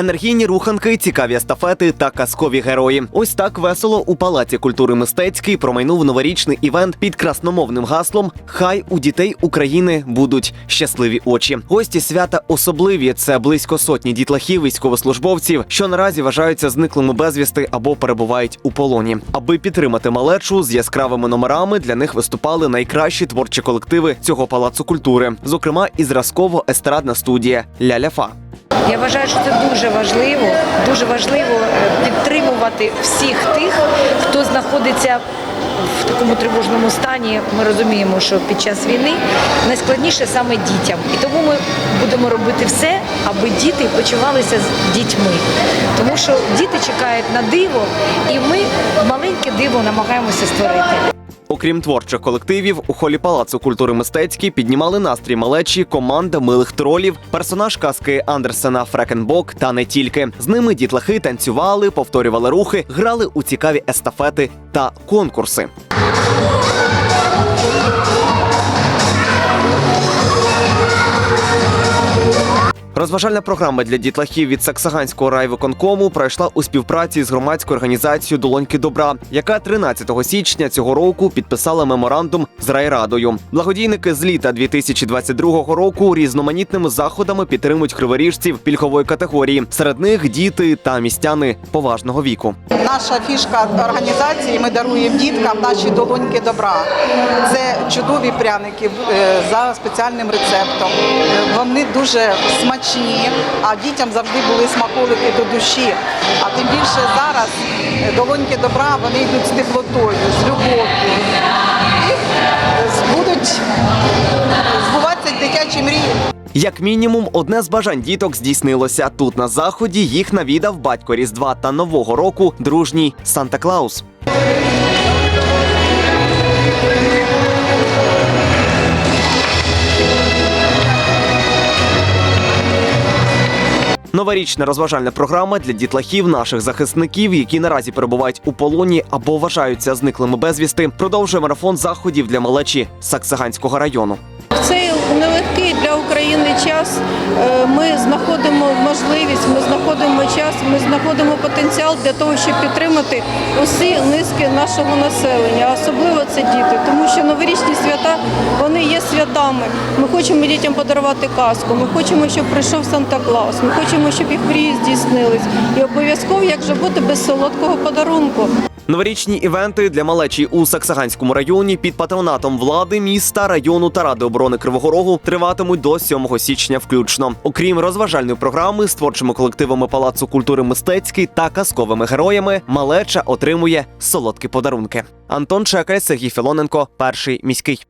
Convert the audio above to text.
Енергійні руханки, цікаві естафети та казкові герої. Ось так весело у палаці культури мистецький промайнув новорічний івент під красномовним гаслом Хай у дітей України будуть щасливі очі. Гості свята особливі. Це близько сотні дітлахів, військовослужбовців, що наразі вважаються зниклими безвісти або перебувають у полоні. Аби підтримати малечу з яскравими номерами, для них виступали найкращі творчі колективи цього палацу культури, зокрема і зразково естрадна студія Ля-Ля-Фа. Я вважаю, що це дуже важливо. Дуже важливо е, підтримувати всіх тих, хто знаходиться в такому тривожному стані. Ми розуміємо, що під час війни найскладніше саме дітям. І тому ми будемо робити все, аби діти почувалися з дітьми. Тому що діти чекають на диво, і ми маленьке диво намагаємося створити. Окрім творчих колективів, у холі палацу культури мистецький піднімали настрій малечі команда милих тролів, персонаж казки Андерсена Фрекенбок та не тільки. З ними дітлахи танцювали, повторювали рухи, грали у цікаві естафети та конкурси. Розважальна програма для дітлахів від Саксаганського райвиконкому пройшла у співпраці з громадською організацією Долоньки добра, яка 13 січня цього року підписала меморандум з райрадою. Благодійники з літа 2022 року різноманітними заходами підтримують криворіжців пільгової категорії. Серед них діти та містяни поважного віку. Наша фішка організації ми даруємо діткам наші долоньки добра. Це чудові пряники е, за спеціальним рецептом. Вони дуже смачні, а дітям завжди були смаколики до душі. А тим більше зараз е, долоньки добра вони йдуть з теплотою, з любов'ю. І е, будуть збуватися дитячі мрії. Як мінімум, одне з бажань діток здійснилося. Тут на заході їх навідав батько Різдва та Нового року дружній Санта Клаус. Новорічна розважальна програма для дітлахів наших захисників, які наразі перебувають у полоні або вважаються зниклими безвісти, продовжує марафон заходів для малечі Саксаганського району. В цей нелегкий для України час е, ми знаходимо можливість, ми знаходимо час, ми знаходимо потенціал для того, щоб підтримати усі низки нашого населення, особливо це діти, тому що новорічні свята вони є святами. Ми хочемо дітям подарувати казку, ми хочемо, щоб прийшов Санта Клаус, ми хочемо, щоб їх мрії здійснились. І обов'язково як же бути без солодкого подарунку. Новорічні івенти для малечі у Саксаганському районі під патронатом влади міста, району та ради оборони Кривого Рогу триватимуть до 7 січня включно. Окрім розважальної програми з творчими колективами Палацу культури мистецький та казковими героями, малеча отримує солодкі подарунки. Антон Чекай, Сергій Філоненко, перший міський.